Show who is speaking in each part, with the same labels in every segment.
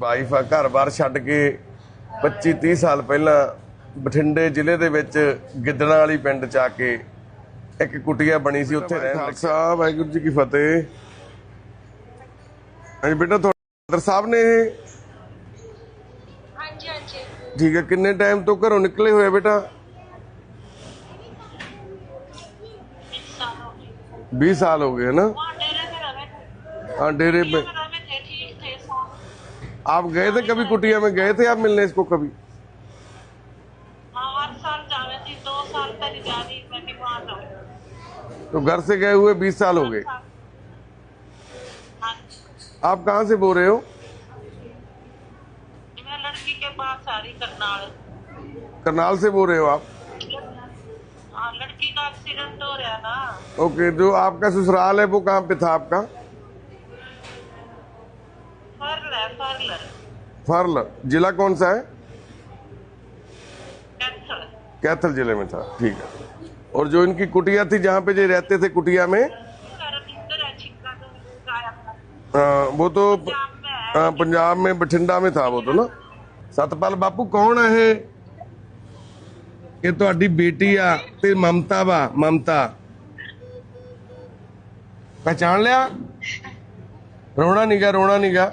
Speaker 1: Wife ਆ ਘਰ-ਬਾਰ ਛੱਡ ਕੇ 25 30 ਸਾਲ ਪਹਿਲਾਂ ਬਠਿੰਡੇ ਜ਼ਿਲ੍ਹੇ ਦੇ ਵਿੱਚ ਗਿੱਦੜਾਂ ਵਾਲੀ ਪਿੰਡ ਚ ਆ ਕੇ ਇੱਕ ਕੁਟਿਆ ਬਣੀ ਸੀ ਉੱਥੇ ਰਹਿਣ ਖਾਲਸਾ ਵਾਹਿਗੁਰੂ ਜੀ ਕੀ ਫਤਿਹ। ਹਾਂਜੀ ਬੇਟਾ ਤੁਹਾਡੇ ਸਾਹਿਬ ਨੇ
Speaker 2: ਹਾਂਜੀ ਹਾਂਜੀ।
Speaker 1: ਠੀਕ ਹੈ ਕਿੰਨੇ ਟਾਈਮ ਤੋਂ ਘਰੋਂ ਨਿਕਲੇ ਹੋਏ ਬੇਟਾ? 20 ਸਾਲ ਹੋ ਗਏ।
Speaker 2: ਹੈ ਨਾ? ਹਾਂ ਡੇਰੇ ਤੇ
Speaker 1: आप गए थे कभी कुटिया में? गए थे आप मिलने इसको कभी? तो घर से गए हुए 20 साल हो गए?
Speaker 2: हाँ
Speaker 1: आप कहाँ से बोल रहे हो?
Speaker 2: मैं लड़की के पास आ रही करनाल।
Speaker 1: करनाल से बोल रहे हो आप?
Speaker 2: हाँ लड़की का एक्सीडेंट हो रहा ना।
Speaker 1: ओके जो आपका ससुराल है वो कहाँ पे था आपका? फार्लर जिला कौन सा है? कैथल। ज़िले में था ठीक है। और जो इनकी कुटिया थी जहाँ पे जो रहते थे कुटिया में?
Speaker 2: आ, हाँ,
Speaker 1: वो तो
Speaker 2: हाँ,
Speaker 1: पंजाब में बठिंडा में था वो तो ना?
Speaker 2: सतपाल बापू कौन है? ये तो
Speaker 1: बेटी
Speaker 2: आ ते
Speaker 1: ममता वा ममता। पहचान लिया?
Speaker 2: रोना नहीं गया रोना नहीं
Speaker 1: गया।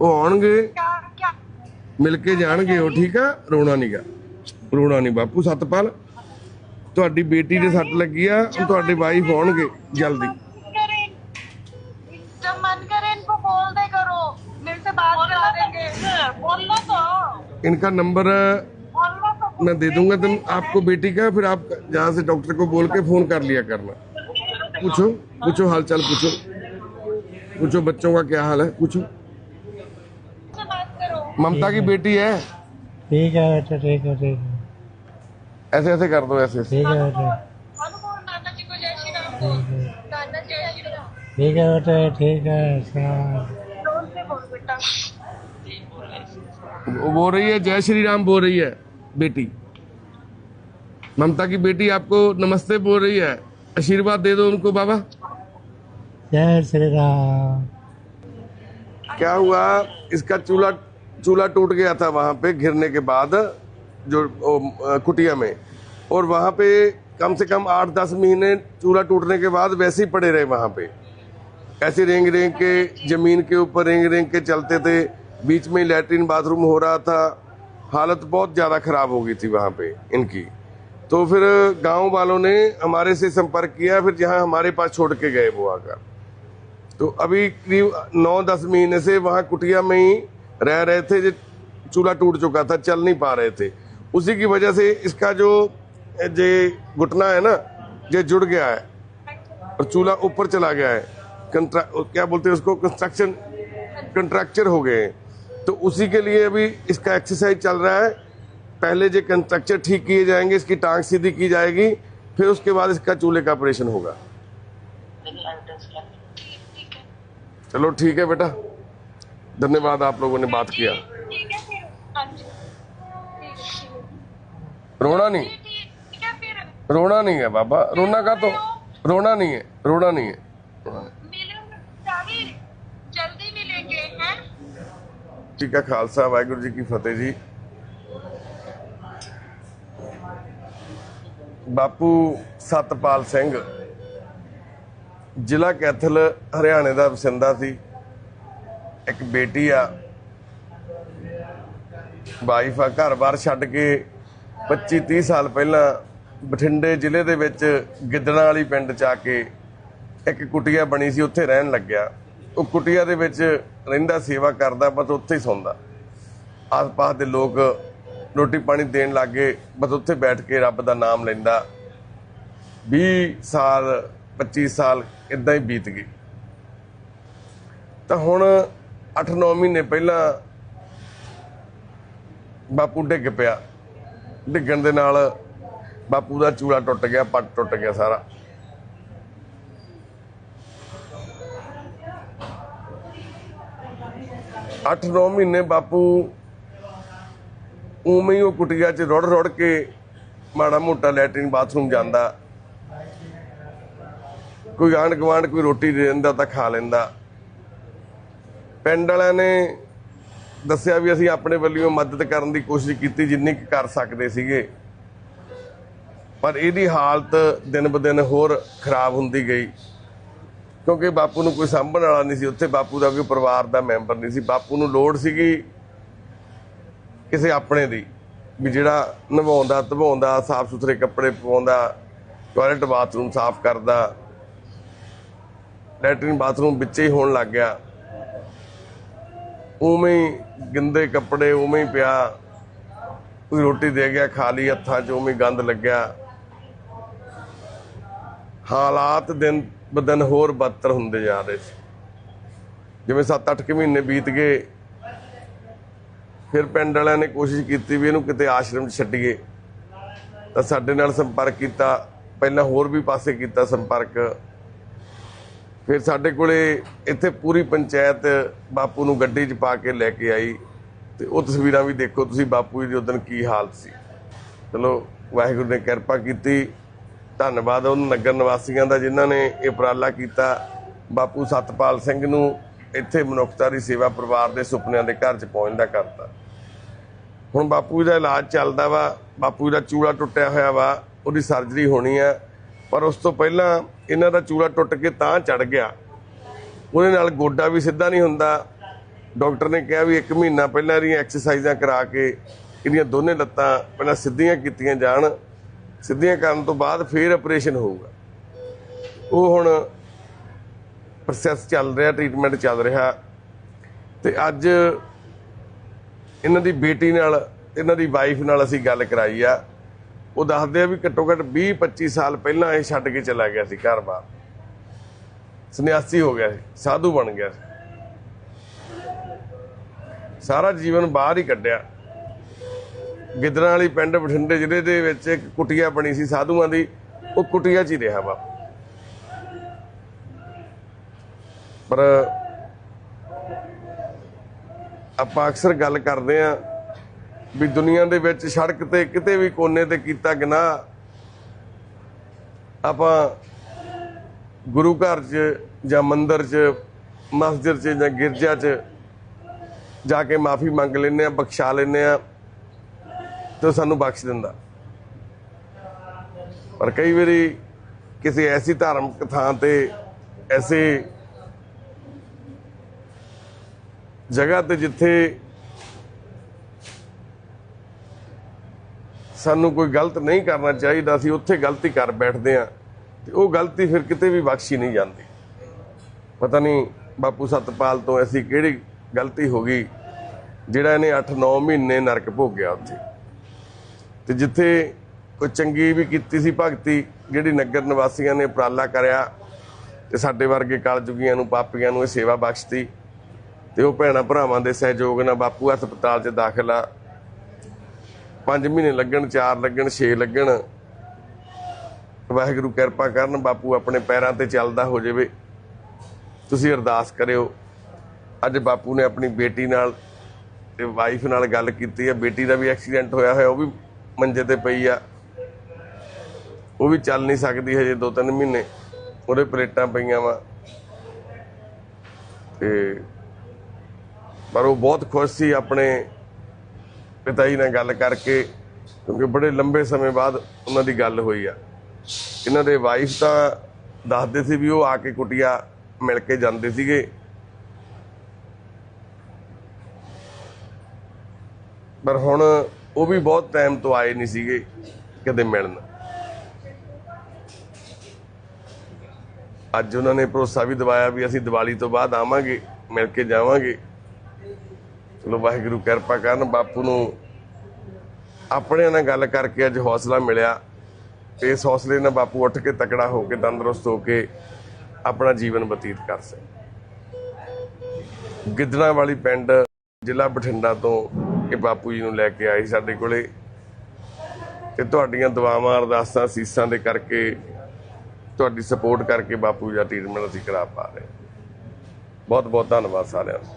Speaker 1: ਉਹ ਆਉਣਗੇ
Speaker 2: क्या क्या
Speaker 1: ਮਿਲ ਕੇ ਜਾਣਗੇ ਉਹ ਠੀਕ ਆ ਰੋਣਾ ਨੀਗਾ ਰੋਣਾ ਨਹੀਂ ਬਾਪੂ ਸਤਪਾਲ ਤੁਹਾਡੀ ਬੇਟੀ ਦੇ ਸੱਟ ਲੱਗੀ ਆ ਹੁਣ ਤੁਹਾਡੇ ਵਾਈਫ ਆਉਣਗੇ ਜਲਦੀ
Speaker 2: करे जब मन करे इनको बोल दे करो मेरे से बात करा देंगे बोलना तो
Speaker 1: इनका नंबर
Speaker 2: बोलना तो
Speaker 1: मैं दे दूंगा तुम आपको बेटी का फिर आप जहाँ से डॉक्टर को बोल के फोन कर लिया करना पूछो पूछो हाल चाल पूछो पूछो बच्चों का क्या हाल है पूछो
Speaker 2: से बात करो
Speaker 1: ममता की बेटी है।
Speaker 3: ठीक है बेटा ठीक है ठीक है।
Speaker 1: ऐसे ऐसे कर दो ऐसे ऐसे।
Speaker 3: ठीक है बेटा। ठीक है बेटा ठीक है
Speaker 1: वो बोल रही है जय श्री राम बोल रही है बेटी। ममता की बेटी आपको नमस्ते बोल रही है आशीर्वाद दे दो उनको बाबा।
Speaker 3: जय श्री राम।
Speaker 1: क्या हुआ? इसका चूल्हा चूल्हा टूट गया था वहाँ पे घिरने के बाद, जो कुटिया में। और वहाँ पे कम से कम आठ दस महीने चूल्हा टूटने के बाद वैसे ही पड़े रहे वहाँ पे। ऐसे रेंग रेंग के, ज़मीन के ऊपर रेंग रेंग के चलते थे। बीच में लेटरिन बाथरूम हो रहा था। हालत बहुत ज़्यादा खराब हो गई थी वहाँ पे, इनकी। तो फिर गाँव वालों ने हमारे से संपर्क किया, फिर जहाँ हमारे पास छोड़ के गए वो आकर। तो अभी करीब नौ दस महीने से वहाँ कुटिया में ही रह रहे थे जो चूल्हा टूट चुका था चल नहीं पा रहे थे। उसी की वजह से इसका जो जे घुटना है ना ये जुड़ गया है और चूल्हा ऊपर चला गया है। क्या बोलते हैं उसको? कंस्ट्रक्शन कंट्रैक्चर हो गए हैं। तो उसी के लिए अभी इसका एक्सरसाइज चल रहा है। पहले जो कंस्ट्रक्चर ठीक किए जाएँगे इसकी टांग सीधी की जाएगी फिर उसके बाद इसका चूल्हे का ऑपरेशन होगा। चलो ठीक है बेटा। धन्यवाद आप लोगों ने बात किया
Speaker 2: ठीक है फिर हाँ जी ठीक है ठीक है
Speaker 1: रोना नहीं
Speaker 2: ठीक है फिर
Speaker 1: रोना नहीं है बाबा रोना का तो रोना नहीं है रोना नहीं है रोना नहीं।
Speaker 2: मिलेंगे जाहिर जल्दी मिलेंगे हैं
Speaker 1: ਜੀ ਕਾ ਖਾਲਸਾ ਵਾਹਿਗੁਰੂ ਜੀ ਕੀ ਫਤਿਹ ਜੀ ਬਾਪੂ ਸਤਪਾਲ ਸਿੰਘ ਜ਼ਿਲ੍ਹਾ ਕੈਥਲ ਹਰਿਆਣੇ ਦਾ ਵਸਿੰਦਾ ਸੀ ਇੱਕ ਬੇਟੀ ਆ। ਵਾਈਫ ਆ ਘਰ-ਬਾਰ ਛੱਡ ਕੇ 25 30 ਸਾਲ ਪਹਿਲਾਂ ਬਠਿੰਡੇ ਜ਼ਿਲ੍ਹੇ ਦੇ ਵਿੱਚ ਗਿੱਦੜਾਂ ਵਾਲੀ ਪਿੰਡ ਚ ਆ ਕੇ ਇੱਕ ਕੁਟੀਆ ਬਣੀ ਸੀ, ਉੱਥੇ ਰਹਿਣ ਲੱਗਿਆ। ਉਹ ਕੁਟੀਆ ਦੇ ਵਿੱਚ ਰਹਿੰਦਾ, ਸੇਵਾ ਕਰਦਾ, ਬਸ ਉੱਥੇ ਹੀ ਸੌਂਦਾ। ਆਸ-ਪਾਸ ਦੇ ਲੋਕ ਰੋਟੀ ਪਾਣੀ ਦੇਣ ਲੱਗੇ, ਬਸ ਉੱਥੇ ਬੈਠ ਕੇ ਰੱਬ ਦਾ ਨਾਮ ਲੈਂਦਾ। 20 ਸਾਲ 25 ਸਾਲ ਇਦਾਂ ਹੀ ਬੀਤ ਗਏ ਤਾਂ ਹੁਣ 8-9 ਮਹੀਨੇ ਪਹਿਲਾਂ ਬਾਪੂ ਡਿੱਗ ਪਿਆ। ਡਿੱਗਣ ਦੇ ਨਾਲ ਬਾਪੂ ਦਾ ਚੂੜਾ ਟੁੱਟ ਗਿਆ ਪੱਟ ਟੁੱਟ ਗਿਆ ਸਾਰਾ। ਅੱਠ 9 ਮਹੀਨੇ ਬਾਪੂ ਉਵੇਂ ਹੀ ਉਹ ਕੁਟੀਆ 'ਚ ਰੁੜ ਰੁੜ ਕੇ ਮਾੜਾ ਮੋਟਾ ਲੈਟਰਿਨ ਬਾਥਰੂਮ ਜਾਂਦਾ। ਕੋਈ ਆਂਢ ਗੁਆਂਢ ਕੋਈ ਰੋਟੀ ਦੇ ਦਿੰਦਾ ਤਾਂ ਖਾ ਲੈਂਦਾ। ਪਿੰਡ ਵਾਲਿਆਂ ਨੇ ਦੱਸਿਆ ਵੀ ਅਸੀਂ ਆਪਣੇ ਵੱਲੋਂ ਮਦਦ ਕਰਨ ਦੀ ਕੋਸ਼ਿਸ਼ ਕੀਤੀ, ਜਿੰਨੀ ਕੁ ਕਰ ਸਕਦੇ ਸੀਗੇ। ਪਰ ਇਹਦੀ ਹਾਲਤ ਦਿਨ ਬ ਦਿਨ ਹੋਰ ਖਰਾਬ ਹੁੰਦੀ ਗਈ। ਕਿਉਂਕਿ ਬਾਪੂ ਨੂੰ ਕੋਈ ਸਾਂਭਣ ਵਾਲਾ ਨਹੀਂ ਸੀ। ਉੱਥੇ ਬਾਪੂ ਦਾ ਕੋਈ ਪਰਿਵਾਰ ਦਾ ਮੈਂਬਰ ਨਹੀਂ ਸੀ। ਬਾਪੂ ਨੂੰ ਲੋੜ ਸੀਗੀ ਕਿਸੇ ਆਪਣੇ ਦੀ, ਵੀ ਜਿਹੜਾ ਨਵਾਉਂਦਾ, ਧਵਾਉਂਦਾ ਸਾਫ਼ ਸੁਥਰੇ ਕੱਪੜੇ ਪਵਾਉਂਦਾ ਟਾਇਲਟ ਬਾਥਰੂਮ ਸਾਫ਼ ਕਰਦਾ, ਲੈਟਰਿਨ ਬਾਥਰੂਮ ਵਿੱਚ ਹੀ ਹੋਣ ਲੱਗ ਗਿਆ। ਉਵੇਂ ਹੀ ਗੰਦੇ ਕੱਪੜੇ, ਉਵੇਂ ਹੀ ਪਿਆ। ਕੋਈ ਰੋਟੀ ਦੇ ਗਿਆ, ਖਾ ਲਈ ਹੱਥਾਂ 'ਚ, ਉਵੇਂ ਗੰਦ ਲੱਗਿਆ। ਹਾਲਾਤ ਦਿਨ ਬਦਨ ਹੋਰ ਬਦਤਰ ਹੁੰਦੇ ਜਾ ਰਹੇ ਸੀ। ਜਿਵੇਂ 7-8 ਮਹੀਨੇ ਬੀਤ ਗਏ, ਫਿਰ ਪਿੰਡ ਵਾਲਿਆਂ ਨੇ ਕੋਸ਼ਿਸ਼ ਕੀਤੀ ਵੀ ਇਹਨੂੰ ਕਿਤੇ ਆਸ਼ਰਮ 'ਚ ਛੱਡੀਏ। ਤਾਂ ਸਾਡੇ ਨਾਲ ਸੰਪਰਕ ਕੀਤਾ, ਪਹਿਲਾਂ ਹੋਰ ਵੀ ਪਾਸੇ ਕੀਤਾ ਸੰਪਰਕ। ਫਿਰ ਸਾਡੇ ਕੋਲੇ ਇੱਥੇ ਪੂਰੀ ਪੰਚਾਇਤ ਬਾਪੂ ਨੂੰ ਗੱਡੀ 'ਚ ਪਾ ਕੇ ਲੈ ਕੇ ਆਈ ਤੇ ਉਹ ਤਸਵੀਰਾਂ ਵੀ ਦੇਖੋ ਤੁਸੀਂ ਬਾਪੂ ਜੀ ਦੀ ਉਦੋਂ ਕੀ ਹਾਲਤ ਸੀ। ਚਲੋ, ਵਾਹਿਗੁਰੂ ਨੇ ਕਿਰਪਾ ਕੀਤੀ, ਧੰਨਵਾਦ ਉਹਨਾਂ ਨਗਰ ਨਿਵਾਸੀਆਂ ਦਾ ਜਿਨ੍ਹਾਂ ਨੇ ਇਹ ਉਪਰਾਲਾ ਕੀਤਾ। ਬਾਪੂ ਸਤਪਾਲ ਸਿੰਘ ਨੂੰ ਇੱਥੇ ਮਨੁੱਖਤਾ ਦੀ ਸੇਵਾ ਪਰਿਵਾਰ ਦੇ ਸੁਪਨਿਆਂ ਦੇ ਘਰ 'ਚ ਪਹੁੰਚਦਾ ਕਰਤਾ। ਹੁਣ ਬਾਪੂ ਜੀ ਦਾ ਇਲਾਜ ਚੱਲਦਾ ਵਾ, ਬਾਪੂ ਜੀ ਦਾ ਚੂੜਾ ਟੁੱਟਿਆ ਹੋਇਆ ਵਾ, ਉਹਦੀ ਸਰਜਰੀ ਹੋਣੀ ਆ। ਪਰ ਉਸ ਤੋਂ ਪਹਿਲਾਂ ਇਹਨਾਂ ਦਾ ਚੂੜਾ ਟੁੱਟ ਕੇ ਤਾਂ ਚੜ ਗਿਆ। ਉਹਦੇ ਨਾਲ ਗੋਡਾ ਵੀ ਸਿੱਧਾ ਨਹੀਂ ਹੁੰਦਾ। ਡਾਕਟਰ ਨੇ ਕਿਹਾ ਵੀ 1 ਮਹੀਨਾ ਪਹਿਲਾਂ ਇਹਦੀਆਂ ਐਕਸਰਸਾਈਜ਼ਾਂ ਕਰਾ ਕੇ ਇਹਦੀਆਂ ਦੋਨੇ ਲੱਤਾਂ ਪਹਿਲਾਂ ਸਿੱਧੀਆਂ ਕੀਤੀਆਂ ਜਾਣ। ਸਿੱਧੀਆਂ ਕਰਨ ਤੋਂ ਬਾਅਦ ਫਿਰ ਆਪਰੇਸ਼ਨ ਹੋਊਗਾ। ਉਹ ਹੁਣ ਪ੍ਰੋਸੈਸ ਚੱਲ ਰਿਹਾ, ਟ੍ਰੀਟਮੈਂਟ ਚੱਲ ਰਿਹਾ। ਤੇ ਅੱਜ ਇਹਨਾਂ ਦੀ ਬੇਟੀ ਨਾਲ, ਇਹਨਾਂ ਦੀ ਵਾਈਫ ਨਾਲ ਅਸੀਂ ਗੱਲ ਕਰਾਈ ਆ। ਉਹ ਦੱਸਦੇ ਆ ਵੀ ਘੱਟੋ ਘੱਟ 20 25 ਸਾਲ ਪਹਿਲਾਂ ਇਹ ਛੱਡ ਕੇ ਚਲਾ ਗਿਆ ਸੀ ਘਰ-ਬਾਰ ਸੰਨਿਆਸੀ ਹੋ ਗਿਆ ਸੀ, ਸਾਧੂ ਬਣ ਗਿਆ ਸੀ। ਸਾਰਾ ਜੀਵਨ ਬਾਹਰ ਹੀ ਕੱਢਿਆ। ਗਿੱਦੜਾਂ ਵਾਲੀ ਪਿੰਡ ਬਠਿੰਡੇ ਜ਼ਿਲ੍ਹੇ ਦੇ ਵਿੱਚ ਇੱਕ ਕੁਟਿਆ ਬਣੀ ਸੀ ਸਾਧੂਆਂ ਦੀ, ਉਹ ਕੁਟੀਆ 'ਚ ਹੀ ਰਿਹਾ ਵਾ ਪਰ ਆਪਾਂ ਅਕਸਰ ਗੱਲ ਕਰਦੇ ਆ ਵੀ ਦੁਨੀਆ ਦੇ ਵਿੱਚ ਸੜਕ ਤੇ ਕਿਤੇ ਵੀ ਕੋਨੇ ਤੇ ਕੀਤਾ ਗੁਨਾਹ, ਆਪਾਂ ਗੁਰੂ ਘਰ 'ਚ ਜਾਂ ਮੰਦਰ 'ਚ, ਮਸਜਿਦ 'ਚ ਜਾਂ ਗਿਰਜਾ 'ਚ ਜਾ ਕੇ ਮਾਫੀ ਮੰਗ ਲੈਨੇ ਆ ਬਖਸ਼ਾ ਲੈਨੇ ਆ ਤੇ ਸਾਨੂੰ ਬਖਸ਼ ਦਿੰਦਾ। ਪਰ ਕਈ ਵਾਰੀ ਕਿਸੇ ਐਸੀ ਧਾਰਮਿਕ ਥਾਂ ਤੇ, ਐਸੇ ਜਗ੍ਹਾ ਤੇ ਜਿੱਥੇ ਸਾਨੂੰ ਕੋਈ ਗਲਤ ਨਹੀਂ ਕਰਨਾ ਚਾਹੀਦਾ, ਅਸੀਂ ਉੱਥੇ ਗਲਤੀ ਕਰ ਬੈਠਦੇ ਆ ਤੇ ਉਹ ਗਲਤੀ ਫਿਰ ਕਿਤੇ ਵੀ ਬਖਸ਼ੀ ਨਹੀਂ ਜਾਂਦੀ। ਪਤਾ ਨਹੀਂ ਬਾਪੂ ਸਤਪਾਲ ਤੋਂ ਐਸੀ ਕਿਹੜੀ ਗਲਤੀ ਹੋ ਗਈ, ਜਿਹੜਾ ਇਹਨੇ 8-9 ਮਹੀਨੇ ਨਰਕ ਭੋਗਿਆ ਉੱਥੇ। ਤੇ ਜਿੱਥੇ ਕੋਈ ਚੰਗੀ ਵੀ ਕੀਤੀ ਸੀ ਭਗਤੀ, ਜਿਹੜੀ ਨਗਰ ਨਿਵਾਸੀਆਂ ਨੇ ਉਪਰਾਲਾ ਕਰਿਆ, ਤੇ ਸਾਡੇ ਵਰਗੇ ਕਲਯੁਗੀਆਂ ਨੂੰ, ਪਾਪੀਆਂ ਨੂੰ ਇਹ ਸੇਵਾ ਬਖਸ਼ਤੀ, ਤੇ ਉਹ ਭੈਣਾ ਭਰਾਵਾਂ ਦੇ ਸਹਿਯੋਗ ਨਾਲ ਬਾਪੂ ਹਸਪਤਾਲ 'ਚ ਦਾਖਲਾ 5 ਮਹੀਨੇ ਲੱਗਣ 4 ਲੱਗਣ 6 ਲੱਗਣ। ਵਾਹਿਗੁਰੂ ਕਿਰਪਾ ਕਰਨ, ਬਾਪੂ ਆਪਣੇ ਪੈਰਾਂ ਤੇ ਚੱਲਦਾ ਹੋ ਜਾਵੇ। ਤੁਸੀਂ ਅਰਦਾਸ ਕਰਿਓ। ਅੱਜ ਬਾਪੂ ਨੇ ਆਪਣੀ ਬੇਟੀ ਨਾਲ ਤੇ ਵਾਈਫ ਨਾਲ ਗੱਲ ਕੀਤੀ ਹੈ। ਬੇਟੀ ਦਾ ਵੀ ਐਕਸੀਡੈਂਟ ਹੋਇਆ ਹੋਇਆ, ਉਹ ਵੀ ਮੰਜੇ ਤੇ ਪਈ ਆ। ਉਹ ਵੀ ਚੱਲ ਨਹੀਂ ਸਕਦੀ ਹਜੇ 2-3 ਮਹੀਨੇ। ਉਹਦੇ ਪਲੇਟਾਂ ਪਈਆਂ ਵਾ। ਤੇ ਪਰ ਉਹ ਬਹੁਤ ਖੁਸ਼ ਸੀ ਆਪਣੇ ਪਿਤਾ ਜੀ ਨਾਲ ਗੱਲ ਕਰਕੇ, ਕਿਉਂਕਿ ਬੜੇ ਲੰਬੇ ਸਮੇਂ ਬਾਅਦ ਉਹਨਾਂ ਦੀ ਗੱਲ ਹੋਈ ਆ। ਇਹਨਾਂ ਦੇ ਵਾਈਫ ਤਾਂ ਦੱਸਦੇ ਸੀ ਵੀ ਉਹ ਆ ਕੇ ਕੁਟਿਆ ਮਿਲ ਕੇ ਜਾਂਦੇ ਸੀਗੇ। ਪਰ ਹੁਣ ਉਹ ਵੀ ਬਹੁਤ ਟਾਈਮ ਤੋਂ ਆਏ ਨਹੀਂ ਸੀਗੇ ਕਦੇ ਮਿਲਣ। ਅੱਜ ਉਹਨਾਂ ਨੇ ਭਰੋਸਾ ਵੀ ਦਿਵਾਇਆ ਵੀ ਅਸੀਂ ਦੀਵਾਲੀ ਤੋਂ ਬਾਅਦ ਆਵਾਂਗੇ, ਮਿਲ ਕੇ ਜਾਵਾਂਗੇ। ਚਲੋ ਵਾਹਿਗੁਰੂ, ਕਿਰਪਾ ਕਰਨ ਬਾਪੂ ਨੂੰ ਆਪਣੇ ਨਾਲ ਗੱਲ ਕਰਕੇ ਅੱਜ ਹੌਸਲਾ ਮਿਲਿਆ। ਤੇ ਇਸ ਹੌਸਲੇ ਨਾਲ ਬਾਪੂ ਉੱਠ ਕੇ ਤਕੜਾ ਹੋ ਕੇ, ਤੰਦਰੁਸਤ ਹੋ ਕੇ ਆਪਣਾ ਜੀਵਨ ਬਤੀਤ ਕਰ ਸਕੇ। ਗਿੱਦੜਾਂ ਵਾਲੀ ਪਿੰਡ ਜ਼ਿਲ੍ਹਾ ਬਠਿੰਡਾ ਤੋਂ ਇਹ ਬਾਪੂ ਜੀ ਨੂੰ ਲੈ ਕੇ ਆਏ ਸਾਡੇ ਕੋਲੇ। ਤੇ ਤੁਹਾਡੀਆਂ ਦੁਆਵਾਂ, ਅਰਦਾਸਾਂ ਸੀਸਾਂ ਦੇ ਕਰਕੇ ਤੁਹਾਡੀ ਸਪੋਰਟ ਕਰਕੇ ਬਾਪੂ ਜੀ ਦਾ ਟ੍ਰੀਟਮੈਂਟ ਅਸੀਂ ਕਰਾ ਪਾ ਰਹੇ ਬਹੁਤ ਬਹੁਤ ਧੰਨਵਾਦ ਸਾਰਿਆਂ ਦਾ।